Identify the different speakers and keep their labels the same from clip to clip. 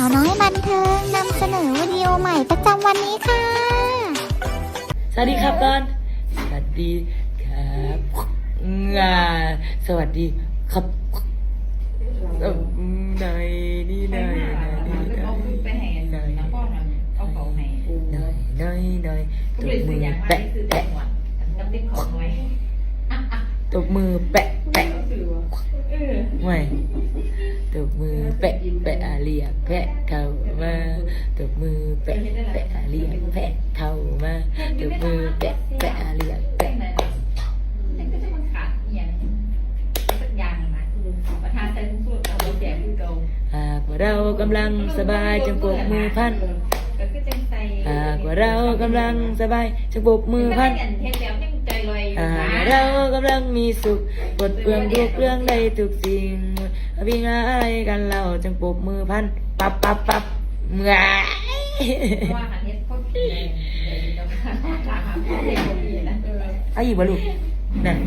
Speaker 1: าวน้อยบันเทิงนำเสนอวิดีโอใหม่ประจำวันนี้ค่ะ
Speaker 2: สวัสดีครับตอน สวัสดีครับงาสวัสดีครับเอ่อไหนนี่ไหนไหน
Speaker 3: นี่ไหนไหนไห
Speaker 2: นไหนไหนตบมือแปะ
Speaker 3: แปะต
Speaker 2: บมือแปะ แปะ
Speaker 3: เออ
Speaker 2: ไม่ตบมือแปะแปะอาเรียกแปะเข้ามาตบมือแปะแปะอาเรียกแปะเข้ามาตบมือแปะแปะอาเรียก
Speaker 3: แป้
Speaker 2: แปะ
Speaker 3: งไหนนั่นก็จะมันขาดเอียงสักอย่างนะประธานใส่ทุกส่วนเอาไปแจกคือเก่า
Speaker 2: หากว่าเรากำลังสบายจงปรบมือพัน
Speaker 3: ก็คือจังใส่
Speaker 2: หากว่าเรากำลังสบายจงปรบมือพัน หากว่าเรากำลังมีสุขปลดเปลื้องทุกเรื่องใดทุกสิ่งวิ่งอะไรกันเราจงปรบมือพันปับปับปับเมื่อย
Speaker 3: ว่าหันเฮ็ดเขากินเลยเดี๋ยวจะมาถามเขาเด็กคนนี้นะเออ
Speaker 2: เอาอีกบ่ลูกนั่น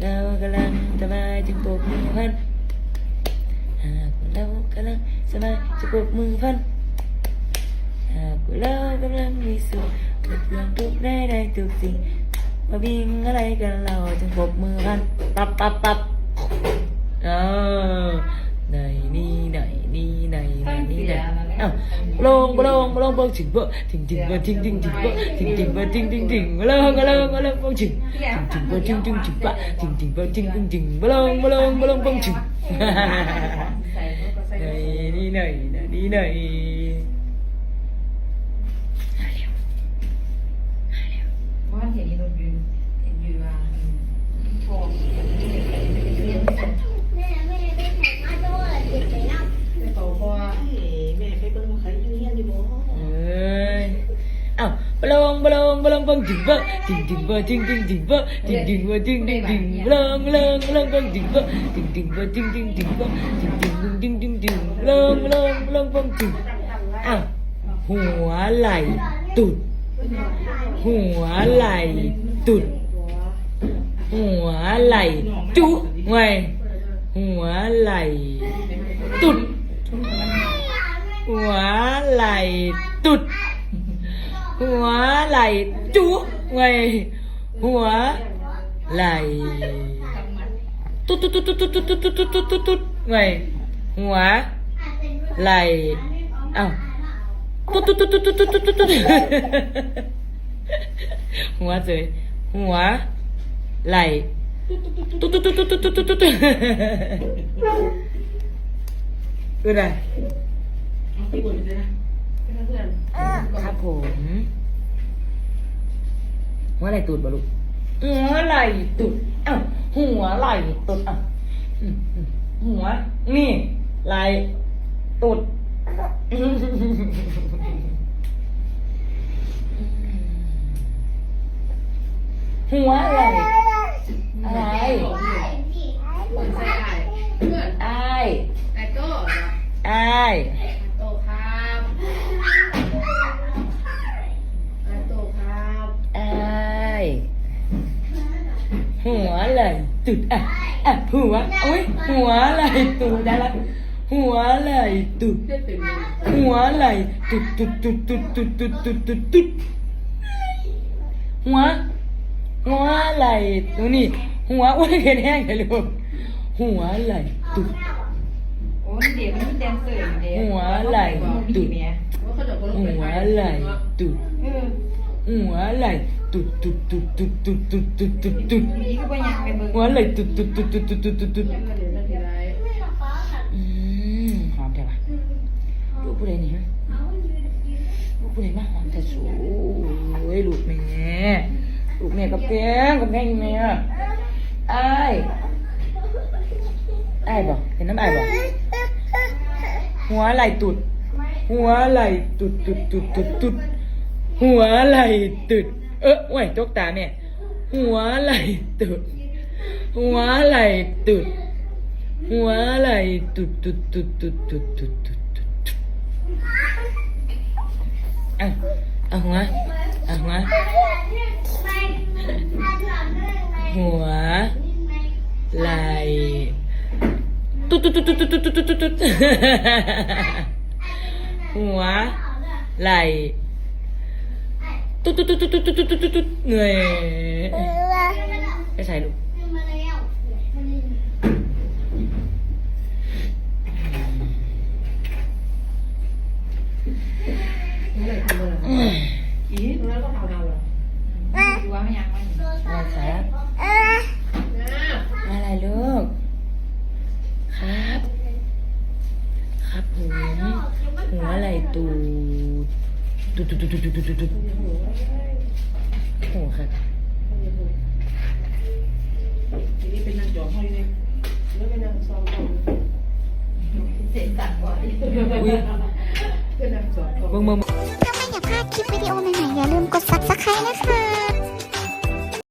Speaker 2: เรากำลังสบายจงปรบมือพันหากว่าเรากำลังสบายจงปรบมือพันหากว่าเรากำลังมีสุขปลดเปลื้องทุกได้ได้ทุกสิ่ง มาวิ่งอะไรกันเราจงปรบมือพันปับปับปับเออไหนนี่ไหนนี่ไหนไหนนี่ไหนเอ้าลงลงลงลงถึงบ่ถึงถึงบ่ถึงถึงถึงบ่ถึงถึงบ่ถึงถึงถึงลงลงลงลงถึงถึงบ่ถึงถึงถึงบ่ถึงถึงบ่ถึงถึงถึงลงลงลงลงถึง
Speaker 3: ใส่เขาก็ใส่
Speaker 2: ไหนนี่ไหนไหนนี่ไหน lông lông vâng chỉnh vợ chỉnh chỉnh vợ chỉnh chỉnh chỉnh vợ chỉnh chỉnh vợ chỉnh chỉnh chỉnh lông lông lông vâng chỉnh vợ chỉnh chỉnh vợ chỉnh chỉnh chỉnh vợ chỉnh chỉnh chỉnh chỉnh chỉnh chỉnh lông lông lông vâng chỉnh à หัวไหล่ตุดหัวไหล่ตุดหัวไหล่จุ๊ไงหัวไหล่ตุดหัวไหล่ตุด หัวไหล่จุไงหัวไหล่ตุดตุดตุดตุดตุดตุดตุดตุดตุดตุดไงหัวไหล่เอ้าตุดตุดตุดตุดตุดตุดตุดตุดหัวเฉยหัวไหล่ตุดตุดตุดตุดตุดตุดตุดตุดคืออะไร
Speaker 4: ที่บ่นเลยนะเพื่อน
Speaker 2: ครับผมหัวไหล่ตูดบ่ลูกหัวไหล่ตูดเอ้าหัวไหล่ตูดอะอืมอืมหัว นี่ไหล่ตูดหัวไหล่อะไร
Speaker 3: คนใส่ไอ้เพื่อน
Speaker 2: อ้าย
Speaker 3: ไอ้ ไห
Speaker 2: ล่ตูดอะอะหัวโอ้ยหัวไหล่ตูดได้ละหัวไหล่ตูด
Speaker 3: เพื่อนเป็นยัง
Speaker 2: หัวไหล่ตุดตุดตุดตุดตุดตุดตุดตุดตุดหัวหัวไหล่ตัวนี้หัวอ้วนเห็นแห้งเลยลูกหัวไหล่ตุด
Speaker 3: โอ้เดี๋ยวมันแดนเซอร์เดี๋ยว
Speaker 2: หัวไหล่ตุด
Speaker 3: เมีย
Speaker 4: ว่าเขาจะบ่ลง
Speaker 2: หั
Speaker 4: ไป
Speaker 2: วไหล่ตุด
Speaker 3: เออ
Speaker 2: หัวไหล่ ตุดตุดตุดตุดตุดตุดตุดตุดตุด
Speaker 3: นี่ก็ไปยังไปเบิ่ง
Speaker 2: หัวไหล่ตุดตุดตุดตุดตุดตุดตุดตุด
Speaker 4: เดียวนั่นทีไร
Speaker 2: อืมหอมใช่ปะลูกผู้ใดนี่ฮะลูกผู้ใดมาหอมแต่สวยลูกแม่ลูกแม่กับแพงกับแพงแม่อ้ายอ้ายบอกเห็นน้ำไอ้บอกหัวไหลตุด หัวไหลตุดตุดตุดตุดตุดหัวไหลตุด เออโอ้ยตกตาแม่หัวไหลตุด หัวไหลตุด หัวไหลตุดตุดตุดตุดตุดตุดตุดตุดอะเอาหัวเอาหัวหัวไหลตุดตุดตุดตุดตุดตุดตุดตุดหัวไหล ตุ๊ดตุ๊ดตุ๊ดตุ๊ดตุ๊ดตุ๊ดตุ๊ดตุ๊ดเหนื่อยไปใส่ลูก
Speaker 3: นี่เลยทำเลย
Speaker 2: อืม
Speaker 4: อีตรงนั้นก็เท่าเราเหรอ
Speaker 3: ดูว่าไม่ยังไม่
Speaker 2: นะครับอะไรลูก ครับ ครับหัวหัวไหล่ตู ดตุ๊ดตุ๊ดตุ๊ดตุ๊ดตุ๊ดตุ๊ดตุ๊ดหัวครับ
Speaker 4: ทีนี้เป็นนางจอมห้อยเนี่ยแล้วเป็นนางซองทอง
Speaker 3: เสียงสั่นบ่อย
Speaker 2: อุ้ย
Speaker 4: เป็นนางจอมทอง
Speaker 2: มึงมึง
Speaker 1: ถ้าไม่อยากพลาดคลิปวิดีโอใหม่ๆอย่าลืมกด subscribe นะคะ